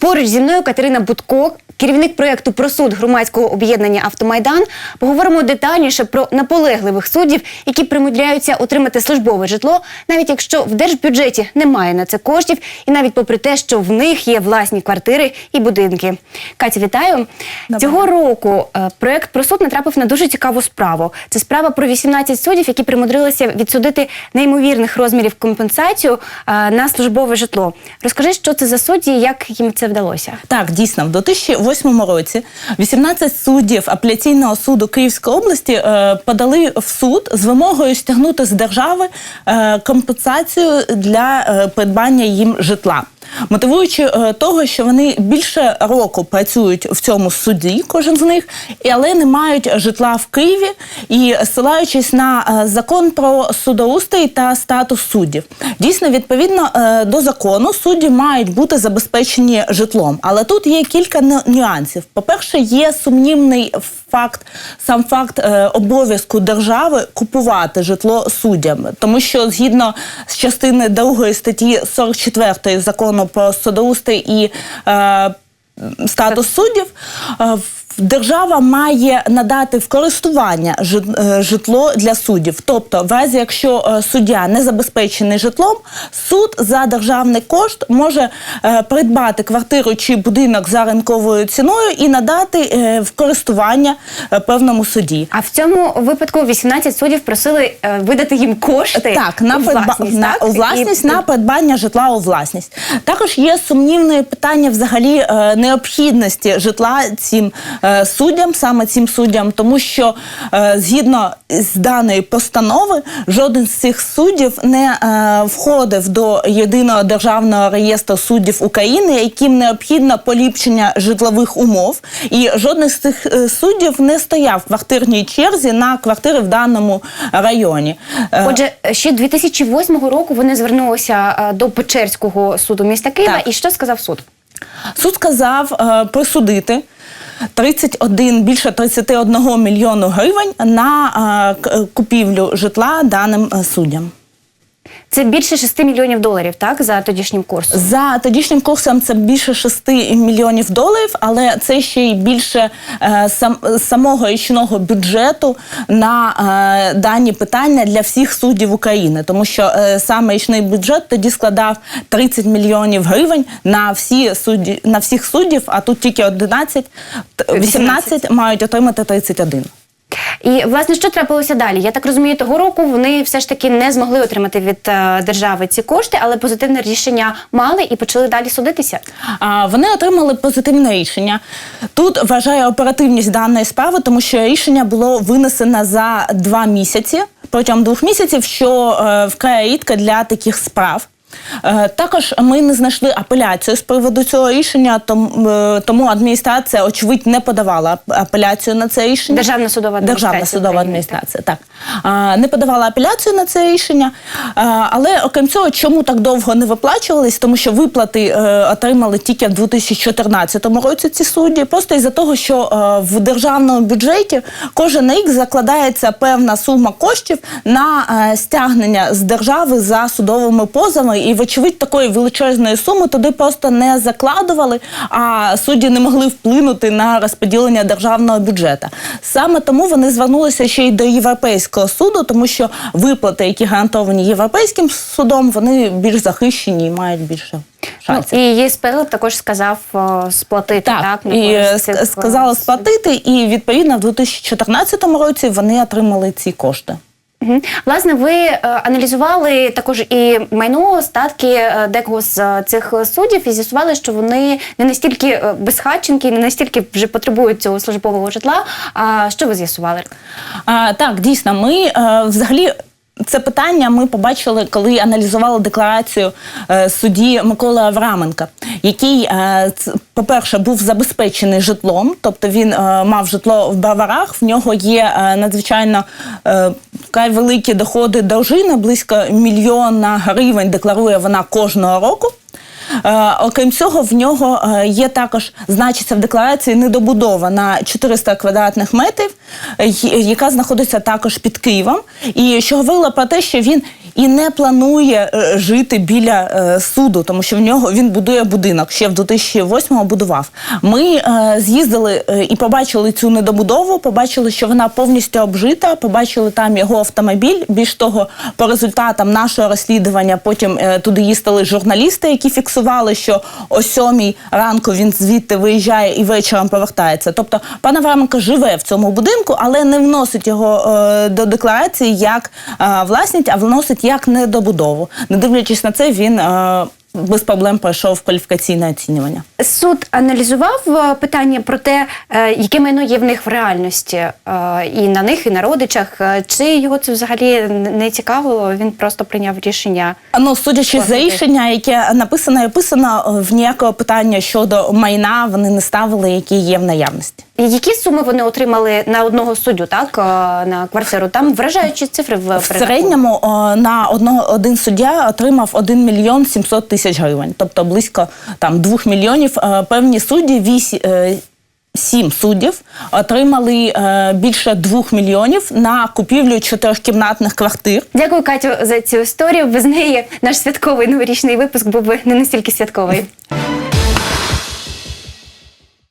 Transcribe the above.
Поруч зі мною Катерина Будко, керівник проєкту про суд громадського об'єднання Автомайдан. Поговоримо детальніше про наполегливих суддів, які примудряються отримати службове житло, навіть якщо в держбюджеті немає на це коштів, і навіть попри те, що в них є власні квартири і будинки. Катя, вітаю цього року. е, Проєкт про суд натрапив на дуже цікаву справу. Це справа про 18 суддів, які примудрилися відсудити неймовірних розмірів компенсацію е, на службове житло. Розкажи, що це за судді, як їм це вдалося? Так, дійсно, в 2008 році 18 суддів апеляційного суду Київської області е, подали в суд з вимогою стягнути з держави е, компенсацію для е, придбання їм житла. Мотивуючи е, того, що вони більше року працюють в цьому суді, кожен з них, але не мають житла в Києві і ссилаючись на е, закон про судоустрій та статус суддів. Дійсно, відповідно е, до закону, судді мають бути забезпечені житлом. Але тут є кілька ню- нюансів. По-перше, є сумнівний факт, сам факт е, обов'язку держави купувати житло суддям, тому що згідно з частини 2 статті 44 закону про судоустрій і е, статус суддів. е, в- Держава має надати в користування е, житло для суддів. Тобто, в разі, якщо е, суддя не забезпечений житлом, суд за державний кошт може е, придбати квартиру чи будинок за ринковою ціною і надати в користування певному суді. А в цьому випадку 18 суддів просили видати їм кошти Так, на у придба... власність, на так? у власність І- на придбання житла у власність. Також є сумнівне питання взагалі необхідності житла цим суддям, саме цим суддям, тому що е, згідно з даної постанови, жоден з цих суддів не е, входив до єдиного державного реєстру суддів України, яким необхідно поліпшення житлових умов, і жоден з цих е, суддів не стояв в квартирній черзі на квартири в даному районі. Е, Отже, ще 2008 року вони звернулися е, до Печерського суду міста Києва. Так. І що сказав суд? Суд сказав е, присудити 31, більше 31 мільйону гривень на е, купівлю житла даним е, суддям. Це більше 6 мільйонів доларів, так, за тодішнім курсом. За тодішнім курсом це більше 6 мільйонів доларів, але це ще й більше е, сам, самого річного бюджету на е, дані питання для всіх суддів України, тому що е, саме річний бюджет тоді складав 30 мільйонів гривень на всі судді, на всіх суддів, а тут тільки 11, т- 18 мають отримати 31. І власне що трапилося далі? Я так розумію, того року вони все ж таки не змогли отримати від е, держави ці кошти, але позитивне рішення мали і почали далі судитися. А, Вони отримали позитивне рішення. Тут вважаю оперативність даної справи, тому що рішення було винесено за два місяці протягом двох місяців, що е, вкрай рідко для таких справ. Е, Також ми не знайшли апеляцію з приводу цього рішення, тому, е, адміністрація, очевидь, не подавала апеляцію на це рішення. Державна судова Державна судова адміністрація, так. Не подавала апеляцію на це рішення. Але окрім цього, чому так довго не виплачувались? Тому що виплати е, отримали тільки в 2014 році ці судді. Просто із-за того, що е, в державному бюджеті кожен рік закладається певна сума коштів на е, стягнення з держави за судовими позовами. І, вочевидь, такої величезної суми туди просто не закладували, а судді не могли вплинути на розподілення державного бюджету. Саме тому вони звернулися ще й до Європейського суду, тому що виплати, які гарантовані європейським судом, вони більш захищені і мають більше Ну, шансів. і ЄСПЛ також сказав о, сплатити так, Так, і користь е, е, сказали сплатити, і відповідно в 2014 році вони отримали ці кошти. Власне, ви е, аналізували також і майно статки е, декого з е, цих суддів і з'ясували, що вони не настільки безхатченки, не настільки вже потребують цього службового житла. А що ви з'ясували? Так, дійсно, ми взагалі. Це питання ми побачили, коли аналізували декларацію е, судді Миколи Авраменка, який, е, по-перше, був забезпечений житлом, тобто він е, мав житло в Баварах. В нього є надзвичайно великі доходи дружини, близько мільйона гривень декларує вона кожного року. Е, окрім цього, в нього е, є також, значиться в декларації недобудова на 400 квадратних метрів, е, яка знаходиться також під Києвом, і що говорила про те, що він і не планує е, жити біля е, суду, тому що в нього він будує будинок. Ще в 2008-му будував. Ми е, з'їздили е, і побачили цю недобудову, побачили, що вона повністю обжита, побачили там його автомобіль. Більш того, по результатам нашого розслідування потім е, туди їздили журналісти, які фіксували, що о сьомій ранку він звідти виїжджає і вечором повертається. Тобто пан Авраменко живе в цьому будинку, але не вносить його е, до декларації як е, власність, а вносить як недобудову. Не дивлячись на це, він е, без проблем пройшов кваліфікаційне оцінювання. Суд аналізував е, питання про те, е, яке майно є в них в реальності, е, і на них, і на родичах. Чи його це взагалі не цікавило? Він просто прийняв рішення. Ну, судячи за рішення, яке написано і описано, в ніякого питання щодо майна вони не ставили, які є в наявності. Які суми вони отримали на одного суддю, так на квартиру? Там вражаючі цифри в, В середньому на одного один суддя отримав 1 мільйон 700 тисяч гривень, тобто близько там 2 мільйонів. Е, Певні судді вісі. е, Сім суддів отримали е, більше двох мільйонів на купівлю чотирьохкімнатних квартир. Дякую, Катю, за цю історію. Без неї наш святковий новорічний випуск був би не настільки святковий.